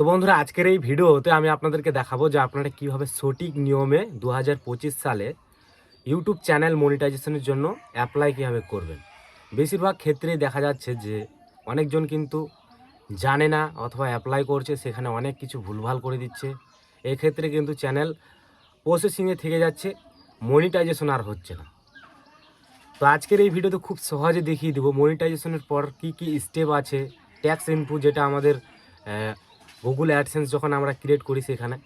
তো বন্ধুরা, আজকের এই ভিডিওতে আমি আপনাদেরকে দেখাবো যে আপনারা কীভাবে সঠিক নিয়মে দু হাজার পঁচিশ সালে ইউটিউব চ্যানেল মনিটাইজেশনের জন্য অ্যাপ্লাই কীভাবে করবেন। বেশিরভাগ ক্ষেত্রেই দেখা যাচ্ছে যে অনেকজন কিন্তু জানে না অথবা অ্যাপ্লাই করছে, সেখানে অনেক কিছু ভুলভাল করে দিচ্ছে। এক্ষেত্রে কিন্তু চ্যানেল প্রসেসিংয়ে থেকে যাচ্ছে, মনিটাইজেশন আর হচ্ছে না। তো আজকের এই ভিডিওতে খুব সহজে দেখিয়ে দেবো মনিটাইজেশনের পর কি কি স্টেপ আছে ট্যাক্স ইনপুট যেটা আমাদের গুগল অ্যাডসেন্স যখন আমরা ক্রিয়েট করি সেখানে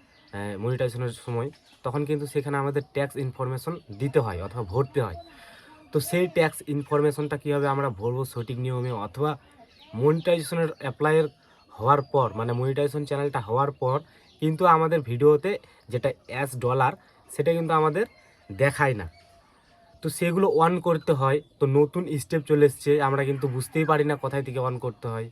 মনিটাইজেশনের সময়, তখন কিন্তু সেখানে আমাদের ট্যাক্স ইনফরমেশন দিতে হয় অথবা ভরতে হয়। তো সেই ট্যাক্স ইনফরমেশনটা কীভাবে আমরা ভরবো সঠিক নিয়মে অথবা মনিটাইজেশনের অ্যাপ্লাইয়ের হওয়ার পর মানে মনিটাইজেশন চ্যানেলটা হওয়ার পর, কিন্তু আমাদের ভিডিওতে যেটা অ্যাস ডলার সেটা কিন্তু আমাদের দেখায় না। তো সেগুলো অন করতে হয়, তো নতুন স্টেপ চলে এসছে, আমরা কিন্তু বুঝতেই পারি না কোথায় থেকে অন করতে হয়।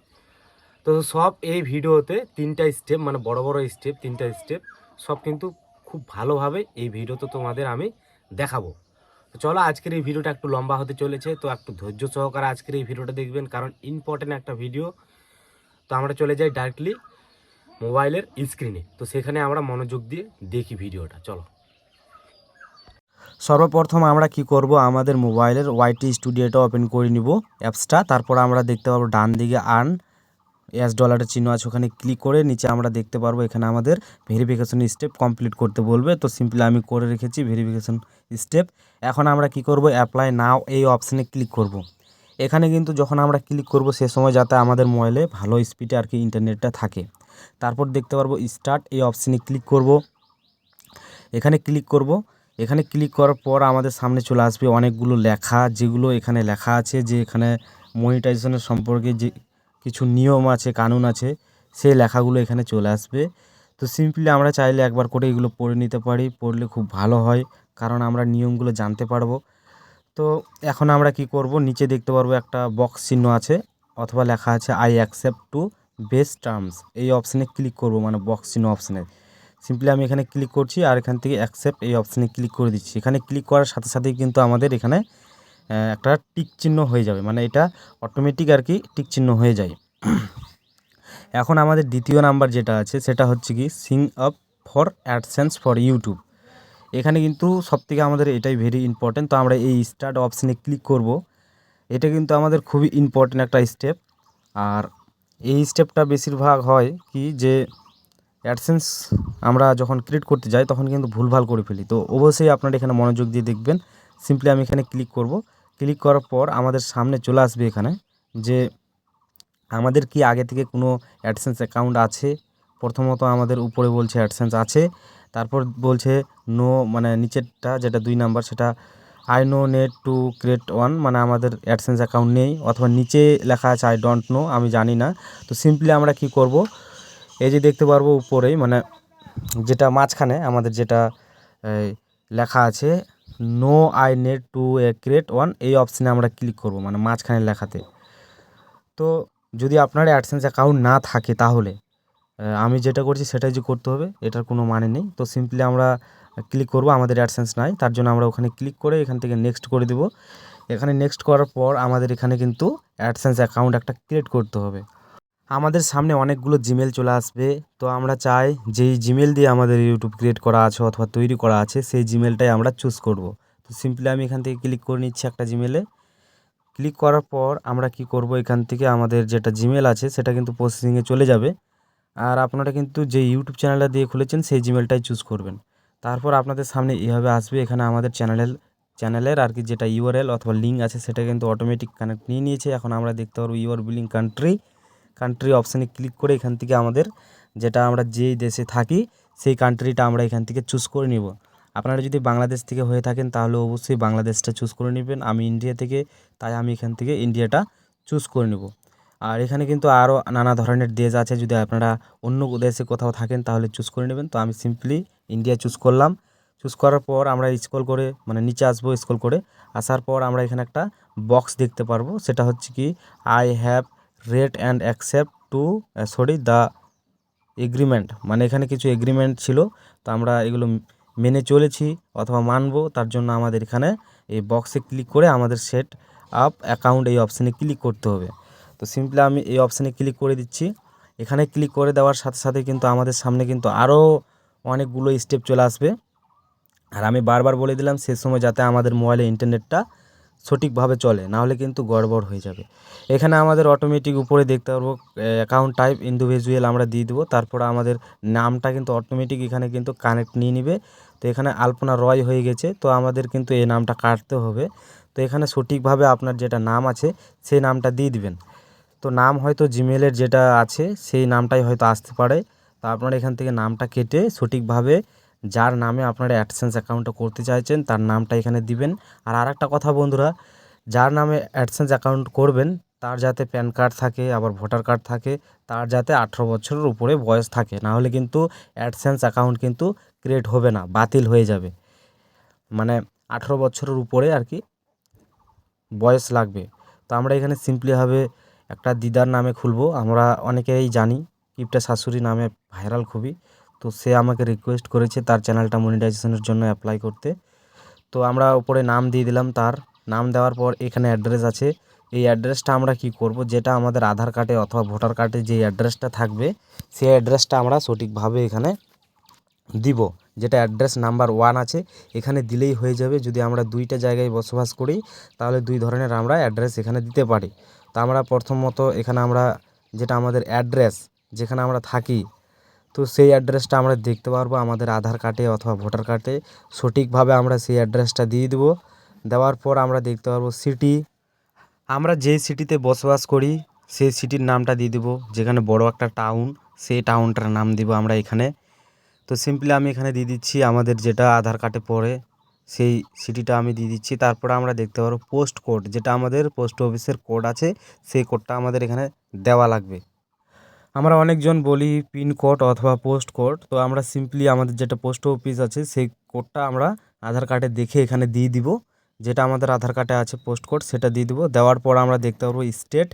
তো সব এই ভিডিওতে তিনটা স্টেপ মানে বড় বড় স্টেপ তিনটা স্টেপ সব কিন্তু খুব ভালোভাবে এই ভিডিওতে তোমাদের আমি দেখাবো। তো চলো আজকের এই ভিডিওটা একটু লম্বা হতে চলেছে, তো একটু ধৈর্য সহকারে আজকের এই ভিডিওটা দেখবেন, কারণ ইম্পর্টেন্ট একটা ভিডিও তো আমরা চলে যাই ডাইরেক্টলি মোবাইলের স্ক্রিনে তো সেখানে আমরা মনোযোগ দিয়ে দেখি ভিডিওটা, চলো। সর্বপ্রথম আমরা কি করব, আমাদের মোবাইলের ওয়াইটি স্টুডিওটা ওপেন করে নিব অ্যাপসটা, তারপর আমরা দেখতে পারব ডান দিকে আর্ন এস ডলারের চিহ্ন আছে, ওখানে ক্লিক করে নিচে আমরা দেখতে পারব, এখানে আমাদের ভেরিফিকেশন স্টেপ কমপ্লিট করতে বলবে। তো সিম্পলি আমি করে রেখেছি ভেরিফিকেশন স্টেপ এখন আমরা কি করব? অ্যাপ্লাই নাও এই অপশানে ক্লিক করব। এখানে কিন্তু যখন আমরা ক্লিক করব, সে সময় যাতে আমাদের মোবাইলে ভালো স্পিডে আর কি ইন্টারনেটটা থাকে। তারপর দেখতে পারব স্টার্ট এই অপশানে ক্লিক করব। এখানে ক্লিক করব। এখানে ক্লিক করার পর আমাদের সামনে চলে আসবে অনেকগুলো লেখা, যেগুলো এখানে লেখা আছে, যে এখানে মনিটাইজেশনের সম্পর্কে যে কিছু নিয়ম আছে, কানুন আছে সেই লেখাগুলো এখানে চলে আসবে। তো সিম্পলি আমরা চাইলে একবার করে এগুলো পড়ে নিতে পারি, পড়লে খুব ভালো হয়, কারণ আমরা নিয়মগুলো জানতে পারব। তো এখন আমরা কি করব, নিচে দেখতে পারব একটা বক্স চিহ্ন আছে, অথবা লেখা আছে I accept to best terms এই অপশানে ক্লিক করব মানে বক্স চিহ্ন অপশানে সিম্পলি আমি এখানে ক্লিক করছি, আর এখান থেকে অ্যাকসেপ্ট এই অপশানে ক্লিক করে দিচ্ছি। এখানে ক্লিক করার সাথে সাথেই কিন্তু আমাদের এখানে একটা টিক চিহ্ন হয়ে যাবে। মানে এটা অটোমেটিক আর কি টিক চিহ্ন হয়ে যায়। এখন আমাদের দ্বিতীয় নাম্বার যেটা আছে, সেটা হচ্ছে কি sign up for AdSense for YouTube এখানে কিন্তু সবথেকে আমাদের এটাই ভেরি ইম্পর্টেন্ট তো আমরা এই স্টার্ট অপশানে ক্লিক করব। এটা কিন্তু আমাদের খুবই ইম্পর্টেন্ট একটা স্টেপ আর এই স্টেপটা বেশিরভাগ হয় কি যে অ্যাডসেন্স আমরা যখন ক্রিয়েট করতে যাই, তখন কিন্তু ভুলভাল করে ফেলি। তো অবশ্যই আপনারা এখানে মনোযোগ দিয়ে দেখবেন। সিম্পলি আমি এখানে ক্লিক করব। ক্লিক করার পর আমাদের সামনে চলে আসবে এখানে যে আমাদের কি আগে থেকে কোনো অ্যাডসেন্স অ্যাকাউন্ট আছে? প্রথমত আমাদের উপরে বলছে অ্যাডসেন্স আছে। তারপর বলছে নো মানে নিচেরটা যেটা দুই নাম্বার সেটা I know net to create one মানে আমাদের অ্যাডসেন্স অ্যাকাউন্ট নেই। অথবা নিচে লেখা আছে আই ডোন্ট নো আমি জানি না। তো সিম্পলি আমরা কি করব? এই যে দেখতে পারব উপরেই মানে যেটা মাঝখানে আমাদের যেটা লেখা আছে no I need to a create one এই অপশানে আমরা ক্লিক করব মানে মাঝখানে লেখাতে। তো যদি আপনার অ্যাডসেন্স অ্যাকাউন্ট না থাকে তাহলে আমি যেটা করছি সেটাই যে করতে হবে, এটার কোনো মানে নেই। তো সিম্পলি আমরা ক্লিক করব, আমাদের অ্যাডসেন্স নাই, তার জন্য আমরা ওখানে ক্লিক করে এখান থেকে নেক্সট করে দেব। এখানে নেক্সট করার পর আমাদের এখানে কিন্তু অ্যাডসেন্স অ্যাকাউন্ট একটা ক্রিয়েট করতে হবে। আমাদের সামনে অনেকগুলো জিমেল চলে আসবে। তো আমরা চাই যেই জিমেল দিয়ে আমাদের ইউটিউব ক্রিয়েট করা আছে অথবা তৈরি করা আছে, সেই জিমেলটাই আমরা চুজ করব। তো সিম্পলি আমি এখান থেকে ক্লিক করে নিচ্ছি একটা জিমেলে ক্লিক করার পর আমরা কি করব? এখান থেকে আমাদের যেটা জিমেল আছে, সেটা কিন্তু প্রসেসিংয়ে চলে যাবে। আর আপনারা কিন্তু যে ইউটিউব চ্যানেলটা দিয়ে খুলেছেন, সেই জিমেলটাই চুজ করবেন। তারপর আপনাদের সামনে এভাবে আসবে, এখানে আমাদের চ্যানেলের চ্যানেলের আর কি যেটা ইউআরএল অথবা লিঙ্ক আছে, সেটা কিন্তু অটোমেটিক কানেক্ট নিয়ে নিয়েছে। এখন আমরা দেখতে পারব ইউর বিলিং কান্ট্রি কান্ট্রি অপশানে ক্লিক করে এখান থেকে আমাদের যেটা আমরা যেই দেশে থাকি, সেই কান্ট্রিটা আমরা এখান থেকে চুজ করে নিব। আপনারা যদি বাংলাদেশ থেকে হয়ে থাকেন, তাহলে অবশ্যই বাংলাদেশটা চুজ করে নেবেন। আমি ইন্ডিয়া থেকে, তাই আমি এখান থেকে ইন্ডিয়াটা চুজ করে নেব। আর এখানে কিন্তু আরও নানা ধরনের দেশ আছে, যদি আপনারা অন্য দেশে কোথাও থাকেন, তাহলে চুজ করে নেবেন। তো আমি সিম্পলি ইন্ডিয়া চুজ করলাম। চুজ করার পর আমরা স্ক্রল করে মানে নিচে আসব স্ক্রল করে, আসার পর আমরা এখানে একটা বক্স দেখতে পারব। সেটা হচ্ছে কি I have read and accept to sorry the agreement মানে এখানে কিছু এগ্রিমেন্ট ছিল, তো আমরা এগুলো মেনে চলেছি অথবা মানবো, তার জন্য আমাদের এখানে এই বক্সে ক্লিক করে আমাদের সেট আপ অ্যাকাউন্ট এই অপশানে ক্লিক করতে হবে। তো সিম্পলি আমি এই অপশানে ক্লিক করে দিচ্ছি। এখানে ক্লিক করে দেওয়ার সাথে সাথে কিন্তু আমাদের সামনে কিন্তু আরও অনেকগুলো স্টেপ চলে আসবে। আর আমি বারবার বলে দিলাম, সে সময় যাতে আমাদের মোবাইলে ইন্টারনেটটা সঠিকভাবে চলে, নাহলে কিন্তু গড়বড় হয়ে যাবে। এখানে আমাদের অটোমেটিক উপরে দেখতে পারব অ্যাকাউন্ট টাইপ ইন্ডিভিজুয়াল আমরা দিয়ে দেবো, তারপর আমাদের নামটা কিন্তু অটোমেটিক এখানে কিন্তু কানেক্ট নিয়ে নিবে। তো এখানে আলপনা রয় হয়ে গেছে, তো আমাদের কিন্তু এই নামটা কাটতে হবে। তো এখানে সঠিকভাবে আপনার যেটা নাম আছে, সেই নামটা দিয়ে দিবেন। তো নাম হয়তো জিমেলের যেটা আছে, সেই নামটাই হয়তো আসতে পারে। তো আপনারা এখান থেকে নামটা কেটে সঠিকভাবে যার নামে আপনারা অ্যাডসেন্স অ্যাকাউন্টটা করতে চাইছেন, তার নামটা এখানে দিবেন। আর আরেকটা কথা বন্ধুরা, যার নামে অ্যাডসেন্স অ্যাকাউন্ট করবেন, তার যাতে প্যান কার্ড থাকে, আবার ভোটার কার্ড থাকে, তার যাতে আঠেরো বছরের উপরে বয়স থাকে। না হলে কিন্তু অ্যাডসেন্স অ্যাকাউন্ট কিন্তু ক্রিয়েট হবে না, বাতিল হয়ে যাবে। মানে আঠেরো বছরের উপরে আর কি বয়স লাগবে। তো আমরা এখানে সিম্পলিভাবে একটা দিদার নামে খুলবো। আমরা অনেকেই জানি, কিপটা শাশুড়ি নামে ভাইরাল খুবই। তো সে আমাকে রিকোয়েস্ট করেছে তার চ্যানেলটা মনিটাইজেশনের জন্য অ্যাপ্লাই করতে। তো আমরা উপরে নাম দিয়ে দিলাম তার। নাম দেওয়ার পর এখানে অ্যাড্রেস আছে। এই অ্যাড্রেসটা আমরা কি করব? যেটা আমাদের আধার কার্ডে অথবা ভোটার কার্ডে যে অ্যাড্রেসটা থাকবে, সেই অ্যাড্রেসটা আমরা সঠিকভাবে এখানে দিব। যেটা অ্যাড্রেস নাম্বার ওয়ান আছে, এখানে দিলেই হয়ে যাবে। যদি আমরা দুইটা জায়গায় বসবাস করি, তাহলে দুই ধরনের আমরা অ্যাড্রেস এখানে দিতে পারি। তো আমরা প্রথমত এখানে আমরা যেটা আমাদের অ্যাড্রেস যেখানে আমরা থাকি তো সেই অ্যাড্রেসটা আমরা দেখতে পারব আমাদের আধার কার্ডে অথবা ভোটার কার্ডে। সঠিকভাবে আমরা সেই অ্যাড্রেসটা দিয়ে দেবো। দেওয়ার পর আমরা দেখতে পারব সিটি। আমরা যেই সিটিতে বসবাস করি, সেই সিটির নামটা দিয়ে দেবো, যেখানে বড় একটা টাউন, সেই টাউনটার নাম দিব আমরা এখানে। তো সিম্পলি আমি এখানে দিয়ে দিচ্ছি আমাদের যেটা আধার কার্ডে পড়ে, সেই সিটিটা আমি দিয়ে দিচ্ছি। তারপরে আমরা দেখতে পারব পোস্ট কোড, যেটা আমাদের পোস্ট অফিসের কোড আছে, সেই কোডটা আমাদের এখানে দেওয়া লাগবে। আমরা অনেকজন বলি পিন কোড অথবা পোস্ট কোড, তো আমরা সিম্পলি আমাদের যেটা পোস্ট অফিস আছে সেই কোডটা আমরা আধার কার্ডে দেখে এখানে দিয়ে দিব। যেটা আমাদের আধার কার্ডে আছে পোস্ট কোড সেটা দিয়ে দিব। দেওয়ার পর আমরা দেখতে পারব স্টেট।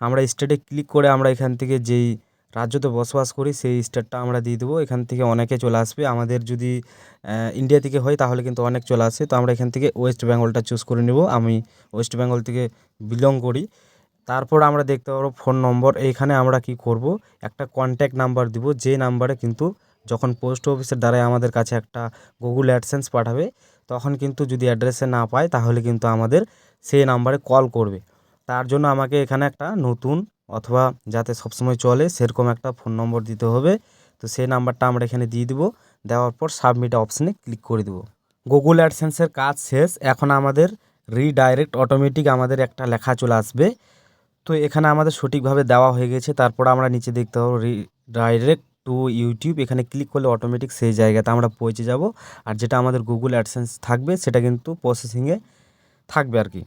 আমরা স্টেটে ক্লিক করে আমরা এখান থেকে যেই রাজ্যতে বসবাস করি সেই স্টেটটা আমরা দিয়ে দেবো। এখান থেকে অনেকে চলে আসবে। আমাদের যদি ইন্ডিয়া থেকে হয় তাহলে কিন্তু অনেক চলে আসে। তো আমরা এখান থেকে ওয়েস্ট বেঙ্গলটা চুজ করে নেব। আমি ওয়েস্ট বেঙ্গল থেকে বিলং করি। তারপর আমরা দেখতে পারব ফোন নম্বর এইখানে আমরা কি করব? একটা কন্ট্যাক্ট নাম্বার দিব, যে নাম্বারে কিন্তু যখন পোস্ট অফিসের দ্বারাই আমাদের কাছে একটা গুগল অ্যাডসেন্স পাঠাবে, তখন কিন্তু যদি অ্যাড্রেসে না পায়, তাহলে কিন্তু আমাদের সেই নাম্বারে কল করবে। তার জন্য আমাকে এখানে একটা নতুন অথবা যাতে সবসময় চলে, সেরকম একটা ফোন নম্বর দিতে হবে। তো সেই নাম্বারটা আমরা এখানে দিয়ে দিব, দেওয়ার পর সাবমিট অপশানে ক্লিক করে দেবো। গুগল অ্যাডসেন্সের কাজ শেষ, এখন আমাদের রিডাইরেক্ট অটোমেটিক আমাদের একটা লেখা চলে আসবে। তো এখানে আমাদের সঠিকভাবে দেওয়া হয়ে গেছে। তারপর আমরা নিচে দেখতে পাবো ডাইরেক্ট টু ইউটিউব এখানে ক্লিক করলে অটোমেটিক সেই জায়গাতে আমরা পৌঁছে যাব। আর যেটা আমাদের গুগল অ্যাডসেন্স থাকবে, সেটা কিন্তু প্রসেসিংয়ে থাকবে আর কি।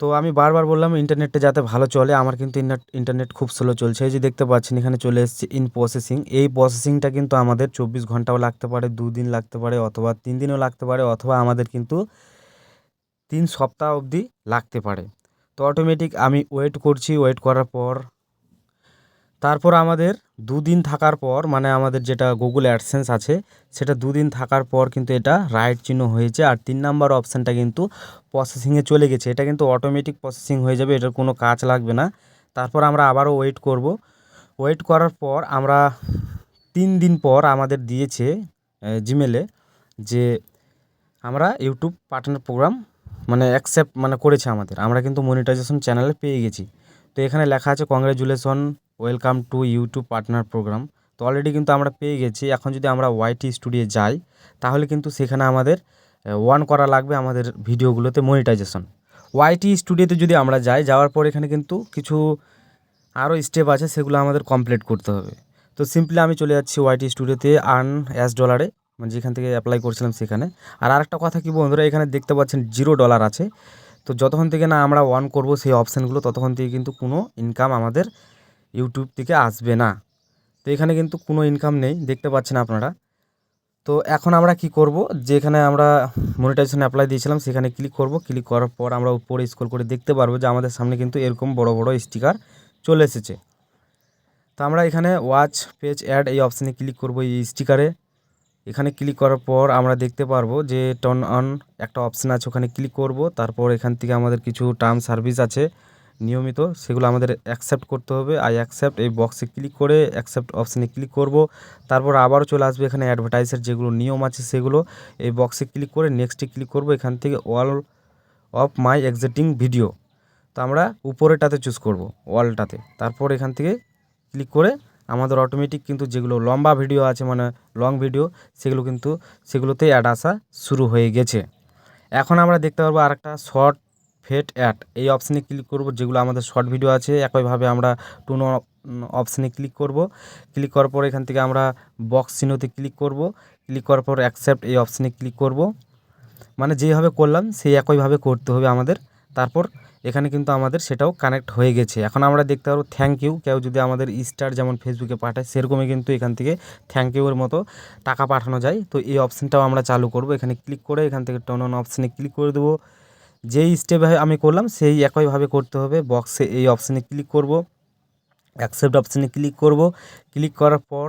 তো আমি বারবার বললাম ইন্টারনেটটা যাতে ভালো চলে, আমার কিন্তু ইন্টারনেট খুব স্লো চলছে। এই যে দেখতে পাচ্ছেন, এখানে চলে এসেছে ইন প্রসেসিং এই প্রসেসিংটা কিন্তু আমাদের চব্বিশ ঘন্টাও লাগতে পারে দুদিন লাগতে পারে, অথবা তিন দিনও লাগতে পারে, অথবা আমাদের কিন্তু তিন সপ্তাহ অবধি লাগতে পারে। তো অটোমেটিক আমি ওয়েট করছি ওয়েট করার পর, তারপর আমাদের দুদিন থাকার পর মানে আমাদের যেটা গুগল অ্যাডসেন্স আছে, সেটা দুদিন থাকার পর কিন্তু এটা রাইট চিহ্ন হয়েছে আর তিন নাম্বার অপশানটা কিন্তু প্রসেসিংয়ে চলে গেছে। এটা কিন্তু অটোমেটিক প্রসেসিং হয়ে যাবে, এটার কোনো কাজ লাগবে না। তারপর আমরা আবারও ওয়েট করব। ওয়েট করার পর আমরা তিন দিন পর আমাদের দিয়েছে জিমেলে যে আমরা ইউটিউব পার্টনার প্রোগ্রাম মানে অ্যাকসেপ্ট মানে করেছে আমাদের। আমরা কিন্তু মনিটাইজেশন চ্যানেলে পেয়ে গেছি। তো এখানে লেখা আছে congratulation welcome to YouTube partner program তো অলরেডি কিন্তু আমরা পেয়ে গেছি। এখন যদি আমরা ওয়াইটি স্টুডিও যাই, তাহলে কিন্তু সেখানে আমাদের ওয়ান করা লাগবে আমাদের ভিডিওগুলোতে মনিটাইজেশন ওয়াইটি স্টুডিওতে যদি আমরা যাই, যাওয়ার পর এখানে কিন্তু কিছু আরও স্টেপ আছে, সেগুলো আমাদের কমপ্লিট করতে হবে। তো সিম্পলি আমি চলে যাচ্ছি ওয়াইটি স্টুডিওতে আর্ন অ্যাস ডলারে মানে যেখান থেকে অ্যাপ্লাই করছিলাম সেখানে। আর আরেকটা কথা কি বন্ধুরা, এখানে দেখতে পাচ্ছেন জিরো ডলার আছে। তো যতক্ষণ থেকে না আমরা অন করব সেই অপশানগুলো ততক্ষণ থেকে কিন্তু কোনো ইনকাম আমাদের ইউটিউব থেকে আসবে না। তো এখানে কিন্তু কোনো ইনকাম নেই, দেখতে পাচ্ছেন আপনারা। তো এখন আমরা কি করব, যেখানে আমরা মনিটাইজেশন অ্যাপ্লাই দিয়েছিলাম, সেখানে ক্লিক করব। ক্লিক করার পর আমরা উপরে স্ক্রল করে দেখতে পারব যে আমাদের সামনে কিন্তু এরকম বড় বড় স্টিকার চলে এসেছে। তো আমরা এখানে ওয়াচ পেজ অ্যাড এই অপশানে ক্লিক করব এই স্টিকারে এখানে ক্লিক করার পর আমরা দেখতে পারব যে টার্ন অন একটা অপশান আছে, ওখানে ক্লিক করব। তারপর এখান থেকে আমাদের কিছু টার্ম সার্ভিস আছে নিয়মিত, সেগুলো আমাদের অ্যাকসেপ্ট করতে হবে। আই অ্যাকসেপ্ট এই বক্সে ক্লিক করে অ্যাকসেপ্ট অপশানে ক্লিক করব। তারপর আবারও চলে আসবে এখানে অ্যাডভার্টাইজের যেগুলো নিয়ম আছে সেগুলো। এই বক্সে ক্লিক করে নেক্সটে ক্লিক করব, এখান থেকে all of my exciting video তো আমরা উপরেটাতে চুজ করব ওয়ালটাতে তারপর এখান থেকে ক্লিক করে আমাদের অটোমেটিক কিন্তু যেগুলো লম্বা ভিডিও আছে মানে লং ভিডিও সেগুলো কিন্তু সেগুলোতেই অ্যাড আসা শুরু হয়ে গেছে। এখন আমরা দেখতে পারব আরেকটা শর্ট ফেট অ্যাড এই অপশানে ক্লিক করব, যেগুলো আমাদের শর্ট ভিডিও আছে, একইভাবে আমরা টুনো অপশানে ক্লিক করব। ক্লিক করার পর এখান থেকে আমরা বক্স চিহ্নতে ক্লিক করব। ক্লিক করার পর অ্যাকসেপ্ট এই অপশানে ক্লিক করব। মানে যেভাবে করলাম, সেই একইভাবে করতে হবে আমাদের তারপর এখানে কিন্তু আমাদের সেটাও কানেক্ট হয়ে গেছে। এখন আমরা দেখতে পারব থ্যাংক ইউ কেউ যদি আমাদের স্টার যেমন ফেসবুকে পাঠায়, সেরকমই কিন্তু এখান থেকে থ্যাংক ইউর মতো টাকা পাঠানো যায়। তো এই অপশানটাও আমরা চালু করব। এখানে ক্লিক করে এখান থেকে টন অন অপশানে ক্লিক করে দেবো। যেই স্টেপে আমি করলাম, সেই একইভাবে করতে হবে। বক্সে এই অপশানে ক্লিক করব। অ্যাকসেপ্ট অপশানে ক্লিক করব। ক্লিক করার পর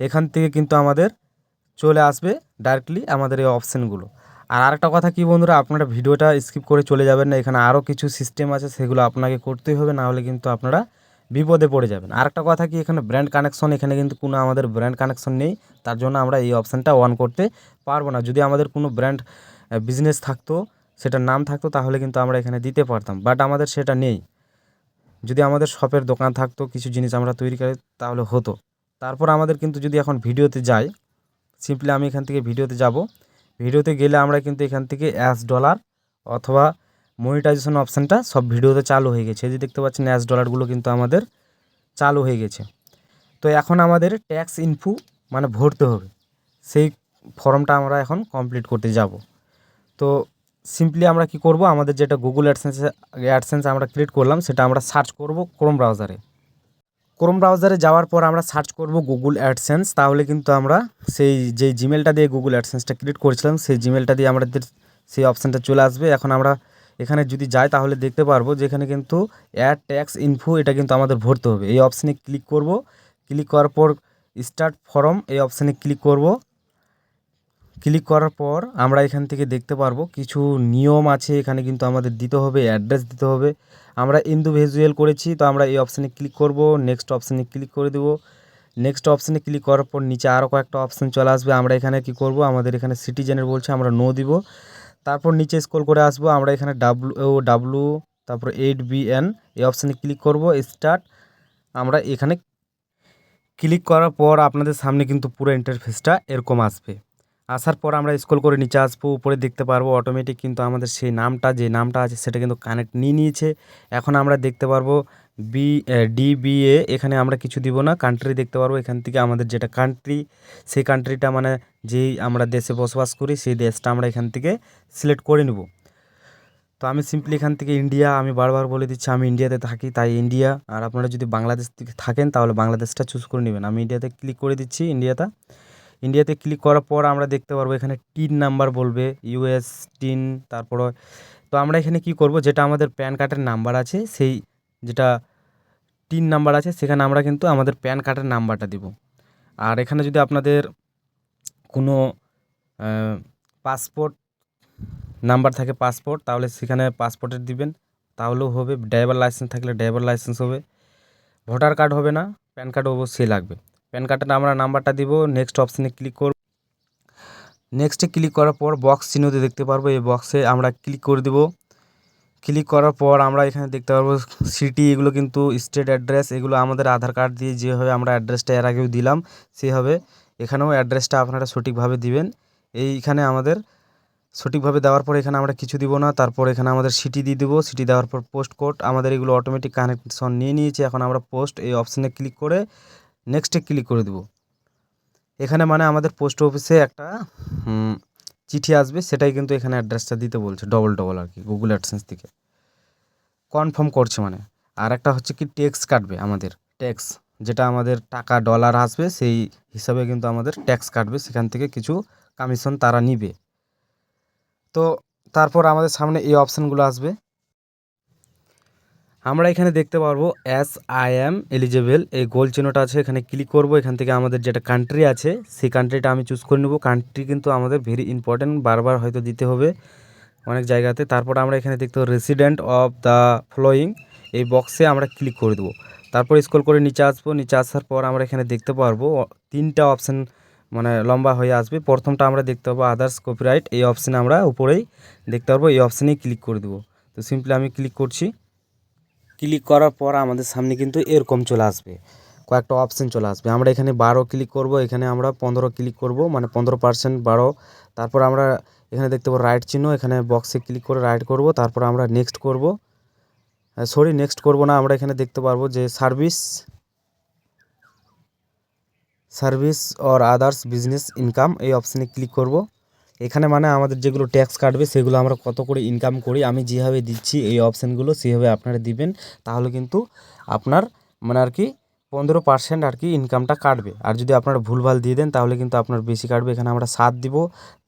এখান থেকে কিন্তু আমাদের চলে আসবে ডাইরেক্টলি আমাদের এই অপশানগুলো আর আরেকটা কথা কি বন্ধুরা, আপনারা ভিডিওটা স্কিপ করে চলে যাবেন না, এখানে আরও কিছু সিস্টেম আছে, সেগুলো আপনাকে করতেই হবে, না হলে কিন্তু আপনারা বিপদে পড়ে যাবেন। আরেকটা কথা কি, এখানে ব্র্যান্ড কানেকশন এখানে কিন্তু কোনো আমাদের ব্র্যান্ড কানেকশন নেই, তার জন্য আমরা এই অপশানটা অন করতে পারব না। যদি আমাদের কোনো ব্র্যান্ড বিজনেস থাকতো, সেটার নাম থাকতো, তাহলে কিন্তু আমরা এখানে দিতে পারতাম বাট আমাদের সেটা নেই। যদি আমাদের শপের দোকান থাকতো, কিছু জিনিস আমরা তৈরি করি, তাহলে হতো। তারপর আমাদের কিন্তু যদি এখন ভিডিওতে যাই সিম্পলি আমি এখান থেকে ভিডিওতে যাব ভিডিওতে গেলে আমরা কিন্তু এখান থেকে অ্যাস ডলার অথবা মনিটাইজেশন অপশানটা সব ভিডিওতে চালু হয়ে গেছে। যে দেখতে পাচ্ছেন অ্যাস ডলারগুলো কিন্তু আমাদের চালু হয়ে গেছে। তো এখন আমাদের ট্যাক্স ইনফু মানে ভরতে হবে। সেই ফর্মটা আমরা এখন কমপ্লিট করতে যাব। তো সিম্পলি আমরা কি করব? আমাদের যেটা গুগল অ্যাডসেন্স অ্যাডসেন্স আমরা ক্রিয়েট করলাম, সেটা আমরা সার্চ করব ক্রোম ব্রাউজারে ক্রোম ব্রাউজারে যাওয়ার পর আমরা সার্চ করব গুগল অ্যাডসেন্স তাহলে কিন্তু আমরা সেই যে জিমেলটা দিয়ে গুগল অ্যাডসেন্সটা ক্রিয়েট করেছিলাম, সেই জিমেলটা দিয়ে আমাদের সেই অপশানটা চলে আসবে। এখন আমরা এখানে যদি যাই তাহলে দেখতে পারব যে এখানে কিন্তু অ্যাড ট্যাক্স ইনফো এটা কিন্তু আমাদের ভরতে হবে। এই অপশানে ক্লিক করব। ক্লিক করার পর স্টার্ট ফর্ম এই অপশানে ক্লিক করব। ক্লিক করার পর আমরা এখান থেকে দেখতে পারব কিছু নিয়ম আছে, এখানে কিন্তু আমাদের দিতে হবে, অ্যাড্রেস দিতে হবে। আমরা ইন্ডিভিজুয়াল করেছি, তো আমরা এই অপশানে ক্লিক করব, নেক্সট অপশানে ক্লিক করে দেবো। নেক্সট অপশানে ক্লিক করার পর নিচে আরও কয়েকটা অপশান চলে আসবে, আমরা এখানে কি করব, আমাদের এখানে সিটিজেনের বলছে, আমরা নো দিব। তারপর নিচে স্ক্রল করে আসব, আমরা এখানে ডাব্লু ও ডাব্লু তারপর এইট বি এন এই অপশানে ক্লিক করব স্টার্ট আমরা এখানে ক্লিক করার পর আপনাদের সামনে কিন্তু পুরো ইন্টারফেসটা এরকম আসবে। আসার পর আমরা স্ক্রল করে নিচে আসব, উপরে দেখতে পারব অটোমেটিক কিন্তু আমাদের সেই নামটা, যে নামটা আছে সেটা কিন্তু কানেক্ট নিয়ে নিয়েছে। এখন আমরা দেখতে পারব বি ডিবিএ এখানে আমরা কিছু দিব না কান্ট্রি দেখতে পারব। এখান থেকে আমাদের যেটা কান্ট্রি সেই কান্ট্রিটা মানে যেই আমরা দেশে বসবাস করি, সেই দেশটা আমরা এখান থেকে সিলেক্ট করে নেব। তো আমি সিম্পলি এখান থেকে ইন্ডিয়া আমি বারবার বলে দিচ্ছি, আমি ইন্ডিয়াতে থাকি, তাই ইন্ডিয়া আর আপনারা যদি বাংলাদেশ থেকে থাকেন, তাহলে বাংলাদেশটা চুজ করে নেবেন। আমি ইন্ডিয়াতে ক্লিক করে দিচ্ছি ইন্ডিয়াটা ইন্ডিয়াতে ক্লিক করার পর আমরা দেখতে পারব এখানে টিন নাম্বার বলবে ইউএস টিন, তারপর তো আমরা এখানে কি করব, যেটা আমাদের প্যান কার্ডের নাম্বার আছে, সেই যেটা টিন নাম্বার আছে, সেখানে আমরা কিন্তু আমাদের প্যান কার্ডের নাম্বারটা দিব। আর এখানে যদি আপনাদের কোনো পাসপোর্ট নাম্বার থাকে পাসপোর্ট তাহলে সেখানে পাসপোর্টের দিবেন, তাহলেও হবে। ড্রাইভার লাইসেন্স থাকলে ড্রাইভার লাইসেন্স হবে। ভোটার কার্ড হবে না, প্যান কার্ড অবশ্যই লাগবে। প্যান কার্ডের আমরা নাম্বারটা দিব নেক্সট অপশানে ক্লিক করব। নেক্সটে ক্লিক করার পর বক্স চিহ্নতে দেখতে পারব, এই বক্সে আমরা ক্লিক করে দেব। ক্লিক করার পর আমরা এখানে দেখতে পারব সিটি এগুলো কিন্তু স্টেট অ্যাড্রেস এগুলো আমাদের আধার কার্ড দিয়ে যেভাবে আমরা অ্যাড্রেসটা এর আগেও দিলাম, সেভাবে এখানেও অ্যাড্রেসটা আপনারা সঠিকভাবে দিবেন। এইখানে আমাদের সঠিকভাবে দেওয়ার পর এখানে আমরা কিছু দিব না, তারপর এখানে আমাদের সিটি দিয়ে দেবো। সিটি দেওয়ার পর পোস্ট কোড আমাদের এগুলো অটোমেটিক কানেকশন নিয়ে নিয়েছে, এখন আমরা পোস্ট এই অপশানে ক্লিক করে নেক্সটে ক্লিক করে দেবো। এখানে মানে আমাদের পোস্ট অফিসে একটা চিঠি আসবে, সেটাই কিন্তু এখানে অ্যাড্রেসটা দিতে বলছে ডবল ডবল আর কি গুগল অ্যাডসেন্স থেকে কনফার্ম করছে মানে। আর একটা হচ্ছে কি ট্যাক্স কাটবে আমাদের ট্যাক্স যেটা আমাদের টাকা ডলার আসবে, সেই হিসাবে কিন্তু আমাদের ট্যাক্স কাটবে, সেখান থেকে কিছু কমিশন তারা নিবে। তো, তারপর আমাদের সামনে এই অপশানগুলো আসবে। আমরা এখানে দেখতে পারব এস আই এম এলিজেবল এই গোল চিহ্নটা আছে, এখানে ক্লিক করব, এখান থেকে আমাদের যেটা কান্ট্রি আছে, সেই কান্ট্রিটা আমি চুজ করে নেব। কান্ট্রি কিন্তু আমাদের ভেরি ইম্পর্টেন্ট বারবার হয়তো দিতে হবে অনেক জায়গাতে। তারপর আমরা এখানে দেখতে পাবো রেসিডেন্ট অফ দ্য ফ্লোয়িং এই বক্সে আমরা ক্লিক করে দেবো। তারপর স্ক্রল করে নিচে আসব, নিচে আসার পর আমরা এখানে দেখতে পারব, তিনটা অপশান মানে লম্বা হয়ে আসবে। প্রথমটা আমরা দেখতে পাবো আদার্স কপিরাইট এই অপশানে আমরা উপরেই দেখতে পারব, এই অপশানেই ক্লিক করে দেবো। তো সিম্পলি আমি ক্লিক করছি। ক্লিক করার পর আমাদের সামনে কিন্তু এরকম চলে আসবে। কয়েকটা অপশান চলে আসবে। আমরা এখানে বারো ক্লিক করব, এখানে আমরা পনেরো ক্লিক করব মানে পনেরো পার্সেন্ট বারো। তারপর আমরা এখানে দেখতে পাবো রাইট চিহ্ন, এখানে বক্সে ক্লিক করে রাইট করব, তারপর আমরা নেক্সট করব। সরি নেক্সট করব না, আমরা এখানে দেখতে পারব যে service service or others business income এই অপশানে ক্লিক করব। এখানে মানে আমাদের যেগুলো ট্যাক্স কাটবে, সেগুলো আমরা কত করে ইনকাম করি, আমি যেভাবে দিচ্ছি, এই অপশানগুলো সেভাবে আপনারা দিবেন, তাহলে কিন্তু আপনার মানে আর কি পনেরো পার্সেন্ট আর কি ইনকামটা কাটবে। আর যদি আপনারা ভুলভাল দিয়ে দেন, তাহলে কিন্তু আপনার বেশি কাটবে। এখানে আমরা সাত দিব,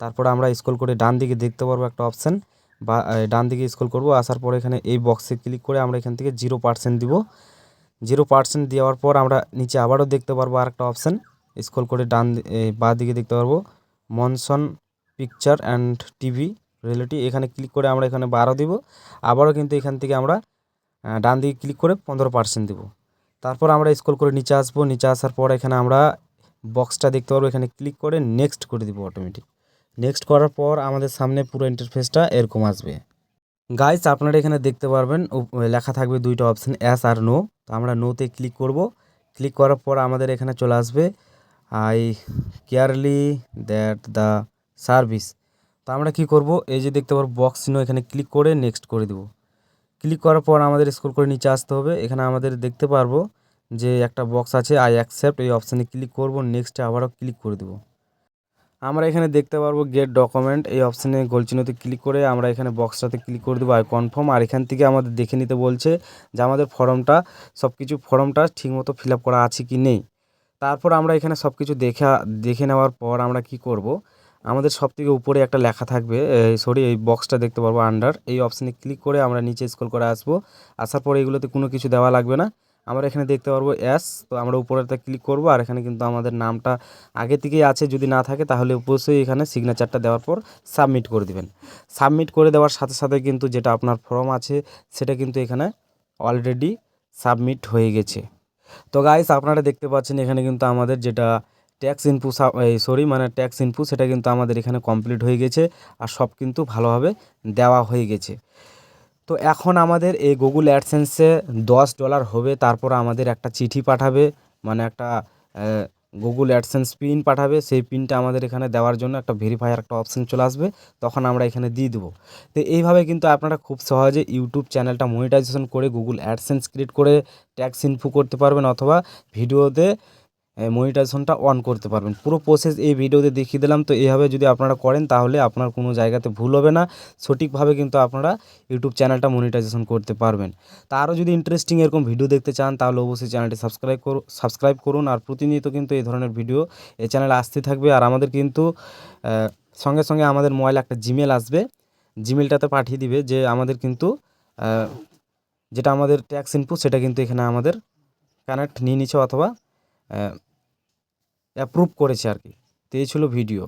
তারপর আমরা স্ক্রল করে ডান দিকে দেখতে পারব একটা অপশান বা ডান দিকে স্ক্রল করব, আসার পর এখানে এই বক্সে ক্লিক করে আমরা এখান থেকে জিরো পার্সেন্ট দিব। জিরো পার্সেন্ট দেওয়ার পর আমরা নিচে আবারও দেখতে পারব আরেকটা অপশান স্ক্রল করে ডান বাঁ দিকে দেখতে পারব, motion picture and TV reality এখানে ক্লিক করে আমরা এখানে বারো দিব। আবারও কিন্তু এখান থেকে আমরা ডান দিকে ক্লিক করে পনেরো পার্সেন্ট দেবো। তারপর আমরা স্ক্রল করে নিচে আসব। নিচে আসার পর এখানে আমরা বক্সটা দেখতে পারব। এখানে ক্লিক করে নেক্সট করে দিব অটোমেটিক নেক্সট করার পর আমাদের সামনে পুরো ইন্টারফেসটা এরকম আসবে। গাইস আপনারা এখানে দেখতে পারবেন লেখা থাকবে দুইটা অপশান অ্যাস আর নো তো আমরা নোতে ক্লিক করব। ক্লিক করার পর আমাদের এখানে চলে আসবে I clearly that the service. তো আমরা কি করব? এই যে দেখতে পারব বক্স চিহ্ন এখানে ক্লিক করে নেক্সট করে দেব। ক্লিক করার পর আমাদের স্ক্রল করে নিচে আসতে হবে। এখানে আমাদের দেখতে পারব যে একটা বক্স আছে আই অ্যাকসেপ্ট এই অপশানে ক্লিক করব নেক্সটে আবারও ক্লিক করে দেবো। আমরা এখানে দেখতে পারব গেট ডকুমেন্ট এই অপশানে গোলচিহ্নতে ক্লিক করে আমরা এখানে বক্সটাতে ক্লিক করে দেবো আই কনফার্ম আর এখান থেকে আমাদের দেখে নিতে বলছে যে আমাদের ফর্মটা সব কিছু ফর্মটা ঠিকমতো ফিল করা আছে কি নেই। তারপর আমরা এখানে সব কিছু দেখা, দেখে নেওয়ার পর আমরা কি করব? আমাদের সব থেকে উপরে একটা লেখা থাকবে সরি এই বক্সটা দেখতে পারব আন্ডার এই অপশানে ক্লিক করে আমরা নিচে স্ক্রল করে আসব। আসার পরে এগুলোতে কোনো কিছু দেওয়া লাগবে না। আমরা এখানে দেখতে পারব অ্যাস তো আমরা উপরেতে ক্লিক করব। আর এখানে কিন্তু আমাদের নামটা আগে থেকেই আছে, যদি না থাকে তাহলে অবশ্যই এখানে সিগনেচারটা দেওয়ার পর সাবমিট করে দিবেন। সাবমিট করে দেওয়ার সাথে সাথে কিন্তু যেটা আপনার ফর্ম আছে, সেটা কিন্তু এখানে অলরেডি সাবমিট হয়ে গেছে। তো গাইস আপনারা দেখতে পাচ্ছেন এখানে কিন্তু আমাদের যেটা ট্যাক্স ইনপু সরি মানে ট্যাক্স ইনপু সেটা কিন্তু আমাদের এখানে কমপ্লিট হয়ে গেছে আর সব কিন্তু ভালোভাবে দেওয়া হয়ে গেছে। তো এখন আমাদের এই গুগল অ্যাডসেন্সে দশ ডলার হবে, তারপর আমাদের একটা চিঠি পাঠাবে মানে একটা গুগল অ্যাডসেন্স পিন পাঠাবে, সেই পিনটা আমাদের এখানে দেওয়ার জন্য একটা ভেরিফায়ার একটা অপশান চলে আসবে, তখন আমরা এখানে দিয়ে দেবো। তো এইভাবে কিন্তু আপনারা খুব সহজে ইউটিউব চ্যানেলটা মনিটাইজেশন করে গুগল অ্যাডসেন্স ক্রিয়েট করে ট্যাক্স ইনফু করতে পারবেন, অথবা ভিডিওতে মনিটাইজেশনটা অন করতে পারবেন। পুরো প্রসেস এই ভিডিওতে দেখিয়ে দিলাম। তো এইভাবে যদি আপনারা করেন, তাহলে আপনার কোনো জায়গাতে ভুল হবে না। সঠিকভাবে কিন্তু আপনারা ইউটিউব চ্যানেলটা মনিটাইজেশন করতে পারবেন। তা আরও যদি ইন্টারেস্টিং এরকম ভিডিও দেখতে চান, তাহলে অবশ্যই চ্যানেলটি সাবস্ক্রাইব করুন সাবস্ক্রাইব করুন। আর প্রতিনিয়ত কিন্তু এই ধরনের ভিডিও এই চ্যানেলে আসতে থাকবে। আর আমাদের কিন্তু সঙ্গে সঙ্গে আমাদের মোবাইলে একটা জিমেল আসবে। জিমেলটাতে পাঠিয়ে দিবে যে আমাদের কিন্তু যেটা আমাদের ট্যাক্স ইনপুট সেটা কিন্তু এখানে আমাদের কানেক্ট নিয়ে নিচ্ছে অথবা অ্যাপ্রুভ করেছে আর কি। তো এই ছিল ভিডিও